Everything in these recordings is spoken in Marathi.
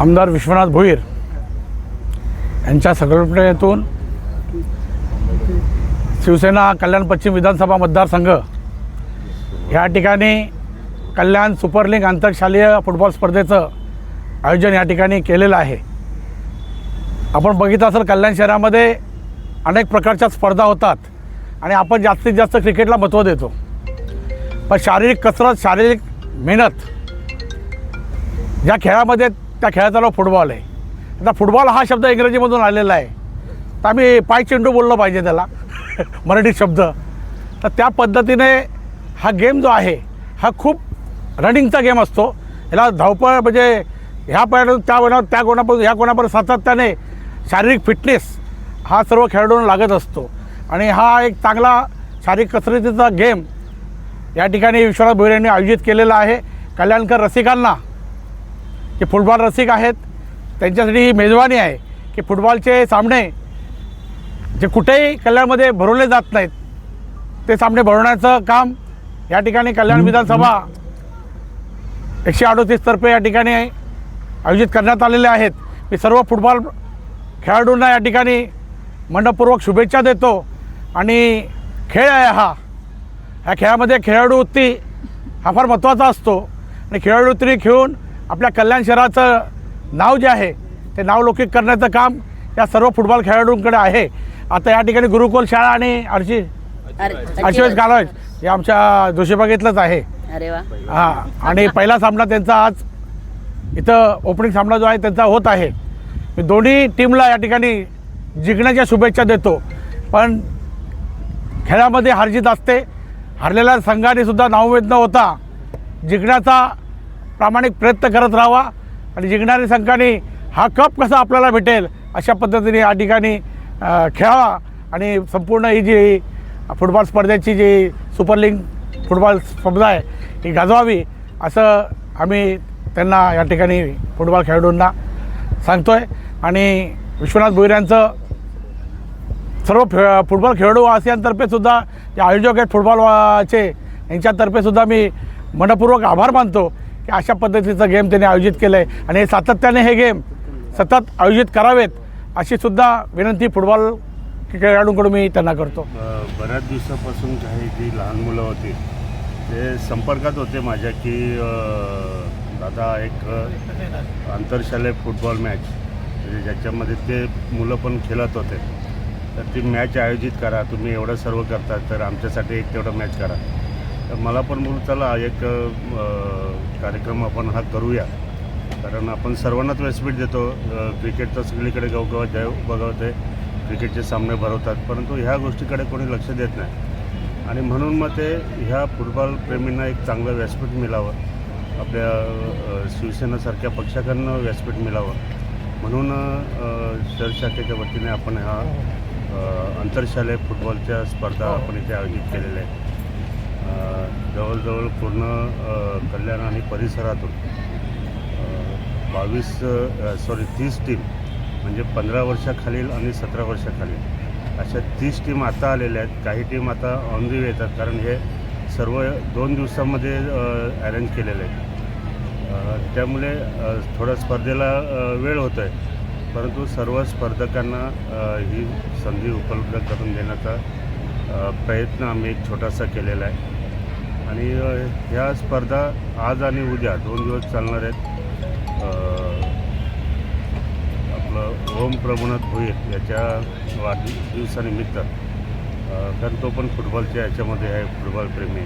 आमदार विश्वनाथ भोईर यांच्या संकल्पनेतून शिवसेना कल्याण पश्चिम विधानसभा मतदारसंघ या ठिकाणी कल्याण सुपर लीग आंतरशालेय फुटबॉल स्पर्धेचं आयोजन या ठिकाणी केलेलं आहे. आपण बघितलं असेल कल्याण शहरामध्ये अनेक प्रकारच्या स्पर्धा होतात आणि आपण जास्तीत जास्त क्रिकेटला महत्त्व देतो. पण शारीरिक कसरत शारीरिक मेहनत ज्या खेळामध्ये त्या खेळाचा नाव फुटबॉल आहे. आता फुटबॉल हा शब्द इंग्रजीमधून आलेला आहे. तर आम्ही पाय चेंडू बोललो पाहिजे त्याला. मराठी शब्द. तर त्या पद्धतीने हा गेम जो आहे हा खूप रनिंगचा गेम असतो. याला धावपळ म्हणजे ह्या पायातून त्या कोणावर त्या कोणापासून ह्या कोणापर्यंत सातत्याने शारीरिक फिटनेस हा सर्व खेळाडूंना लागत असतो. आणि हा एक चांगला शारीरिक कसरतीचा गेम या ठिकाणी विश्वनाथ भोईर यांनी आयोजित केलेला आहे. कल्याणकर रसिकांना जे फुटबॉल रसिक आहेत त्यांच्यासाठी ही मेजवानी आहे की फुटबॉलचे सामने जे कुठेही कल्याणमध्ये भरवले जात नाहीत ते सामने भरवण्याचं काम या ठिकाणी कल्याण विधानसभा एकशे अडोतीसतर्फे या ठिकाणी आयोजित करण्यात आलेले आहेत. मी सर्व फुटबॉल खेळाडूंना या ठिकाणी मंडपूर्वक शुभेच्छा देतो आणि खेळ आहे हा. ह्या खेळामध्ये खेळाडू वृत्ती हा फार महत्त्वाचा असतो आणि खेळाडू वृत्ती खेळून आपल्या कल्याण शहराचं नाव जे आहे ते नाव लौकिक करण्याचं काम या सर्व फुटबॉल खेळाडूंकडे आहे. आता या ठिकाणी गुरुकुल शाळा आणि अर्शी अर्शिवेश गालज हे आमच्या जोशीबागेतलंच आहे. हां आणि पहिला सामना त्यांचा आज इथं ओपनिंग सामना जो आहे त्यांचा होत आहे. मी दोन्ही टीमला या ठिकाणी जिंकण्याच्या शुभेच्छा देतो. पण खेळामध्ये हारजीत असते. हरलेल्या संघाने सुद्धा नावमेद न होता. जिंकण्याचा प्रामाणिक प्रयत्न करत राहावा आणि जिंकणाऱ्या संघाने हा कप कसा आपल्याला भेटेल अशा पद्धतीने या ठिकाणी खेळावा आणि संपूर्ण ही जी फुटबॉल स्पर्धेची जी सुपर लीग फुटबॉल स्पर्धा आहे ही गाजवावी असं आम्ही त्यांना या ठिकाणी फुटबॉल खेळाडूंना सांगतो आहे आणि विश्वनाथ भोईर यांचं सर्व फे फुटबॉल खेळाडू आसियांतर्फेसुद्धा जे आयोजक आहेत फुटबॉलचे यांच्यातर्फेसुद्धा मी मनपूर्वक आभार मानतो. की अशा पद्धतीचं गेम त्यांनी आयोजित केलं आहे आणि सातत्याने हे गेम सतत आयोजित करावेत अशी सुद्धा विनंती फुटबॉल खेळाडूंकडून मी त्यांना करतो. बऱ्याच दिवसापासून काही जी लहान मुलं होती ते संपर्कात होते माझ्या की दादा एक अ, आंतरशालेय फुटबॉल मॅच म्हणजे ज्याच्यामध्ये ते मुलं पण खेळत होते. तर ती मॅच आयोजित करा तुम्ही एवढं सर्व करता तर आमच्यासाठी एक तेवढं मॅच करा. तर मला पण बोलू चला एक कार्यक्रम आपण हा करूया. कारण आपण सर्वांनाच व्यासपीठ देतो. क्रिकेट तर सगळीकडे गावगावात जय बघवत आहे क्रिकेटचे सामने भरवतात. परंतु ह्या गोष्टीकडे कोणी लक्ष देत नाही. आणि म्हणून मग ते ह्या फुटबॉल प्रेमींना एक चांगलं व्यासपीठ मिळावं. आपल्या शिवसेनासारख्या पक्षाकडनं व्यासपीठ मिळावं. म्हणून अ, शहर शाखेच्या वतीने आपण हा आंतरशालेय फुटबॉलच्या स्पर्धा आपण इथे आयोजित केलेल्या आहेत. जवळजवळ पूर्ण कल्याण आणि परिसरातून बावीस सॉरी तीस टीम म्हणजे पंधरा वर्षाखालील आणि सतरा वर्षाखालील अशा तीस टीम आता आलेल्या आहेत. काही टीम आता ऑन दी येतात कारण हे सर्व दोन दिवसामध्ये अरेंज केलेले आहेत. त्यामुळे थोडा स्पर्धेला वेळ होतो आहे परंतु सर्व स्पर्धकांना ही संधी उपलब्ध करून देण्याचा प्रयत्न आम्ही एक छोटासा केलेला आहे. आणि ह्या स्पर्धा आज आणि उद्या दोन दिवस चालणार आहेत. आपलं ओम प्रभुनाथ भुईर याच्या वाढदिवसानिमित्त कारण तो पण फुटबॉलच्या याच्यामध्ये आहे फुटबॉलप्रेमी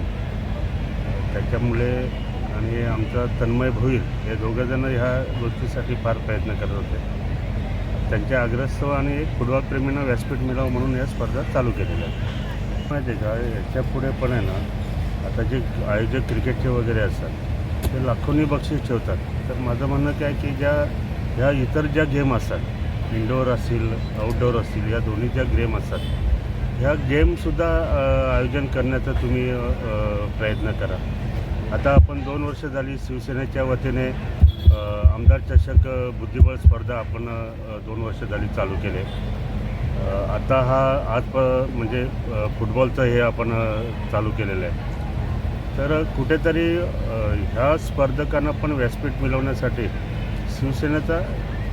त्याच्यामुळे आणि आमचा तन्मय भुईर हे दोघंजणं ह्या गोष्टीसाठी फार प्रयत्न करत होते. त्यांच्या आग्रस्तव आणि एक व्यासपीठ मिळावं म्हणून या स्पर्धा चालू केलेल्या आहेत. माहिती आहे का? याच्यापुढे पण आहे ना आता जे आयोजक क्रिकेटचे वगैरे असतात ते लाखोनी बक्षीस ठेवतात. तर माझं म्हणणं काय की ज्या ह्या इतर ज्या गेम असतात इनडोअर असतील आउटडोअर असतील या दोन्ही ज्या गेम असतात ह्या गेमसुद्धा आयोजन करण्याचा तुम्ही प्रयत्न करा. आता आपण दोन वर्ष झाली शिवसेनेच्या वतीने आमदार चषक बुद्धिबळ स्पर्धा आपण दोन वर्ष झाली चालू केले. आता हा आज प म्हणजे फुटबॉलचं हे आपण चालू केलेलं आहे. तर कुठेतरी ह्या स्पर्धकांना पण व्यासपीठ मिळवण्यासाठी शिवसेनेचा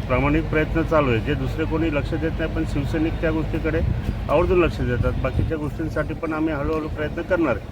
प्रामाणिक प्रयत्न चालू आहे. जे दुसरे कोणी लक्ष देत नाही पण शिवसैनिक त्या गोष्टीकडे आवर्जून लक्ष देतात. बाकीच्या गोष्टींसाठी पण आम्ही हळूहळू प्रयत्न करणार आहे.